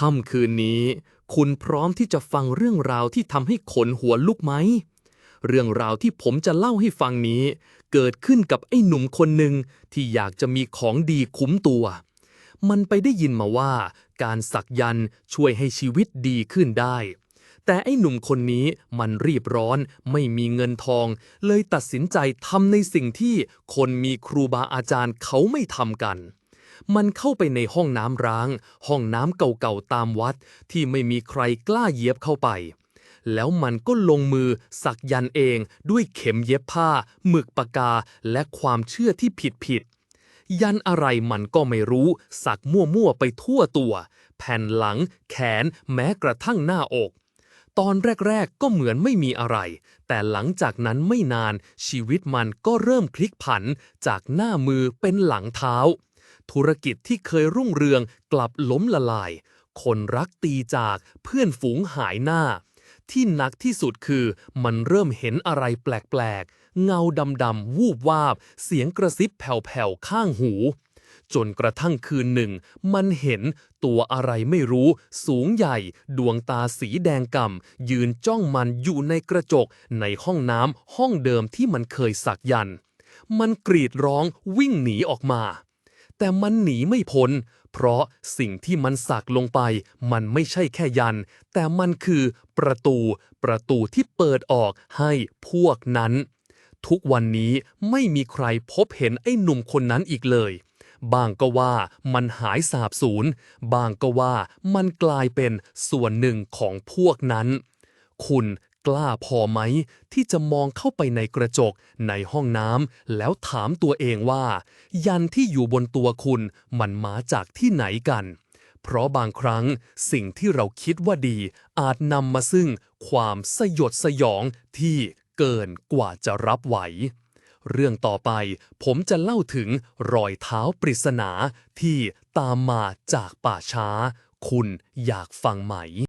ค่ำคืนนี้ คุณพร้อมที่จะฟังเรื่องราวที่ทำให้ขนหัวลุกไหม เรื่องราวที่ผมจะเล่าให้ฟังนี้ เกิดขึ้นกับไอ้หนุ่มคนหนึ่งที่อยากจะมีของดีคุ้มตัว มันไปได้ยินมาว่า การสักยันช่วยให้ชีวิตดีขึ้นได้ แต่ไอ้หนุ่มคนนี้มันรีบร้อนไม่มีเงินทอง เลยตัดสินใจทำในสิ่งที่คนมีครูบาอาจารย์เขาไม่ทำกัน มันเข้าไปในห้องน้ำร้าง ห้องน้ำเก่าๆตามวัด ที่ไม่มีใครกล้าเยียบเข้าไป แล้วมันก็ลงมือสักยันเองด้วยเข็มเย็บผ้า หมึกปากกา และความเชื่อที่ผิดๆ ยันอะไรมันก็ไม่รู้ สักมั่วๆไปทั่วตัว แผ่นหลัง แขน แม้กระทั่งหน้าอกตอนแรก ๆ ก็เหมือนไม่มีอะไร แต่หลังจากนั้นไม่นานชีวิตมันก็เริ่มพลิกผันจากหน้ามือเป็นหลังเท้า ธุรกิจที่เคยรุ่งเรืองกลับล้มละลาย คนรักตีจากเพื่อนฝูงหายหน้า ที่หนักที่สุดคือมันเริ่มเห็นอะไรแปลกๆ เงาดำๆ วูบวาบ เสียงกระซิบแผ่วๆ ข้างหู จนกระทั่งคืนหนึ่ง มันเห็นตัวอะไรไม่รู้ สูงใหญ่ ดวงตาสีแดงก่ำยืนจ้องมันอยู่ในกระจก ในห้องน้ำห้องเดิมที่มันเคยสักยัน มันกรีดร้องวิ่งหนีออกมา แต่มันหนีไม่พ้น เพราะสิ่งที่มันสักลงไป มันไม่ใช่แค่ยัน แต่มันคือประตู ประตูที่เปิดออกให้พวกนั้น ทุกวันนี้ไม่มีใครพบเห็นไอ้หนุ่มคนนั้นอีกเลย บางก็ว่ามันหายสาบสูญ บางก็ว่ามันกลายเป็นส่วนหนึ่งของพวกนั้น คุณ กล้าพอไหม ที่จะมองเข้าไปในกระจกในห้องน้ำแล้วถามตัวเองว่า ยันที่อยู่บนตัวคุณมันมาจากที่ไหนกัน เพราะบางครั้งสิ่งที่เราคิดว่าดี อาจนำมาซึ่งความสยดสยองที่เกินกว่าจะรับไหว เรื่องต่อไปผมจะเล่าถึงรอยเท้าปริศนาที่ตามมาจากป่าช้า คุณอยากฟังไหม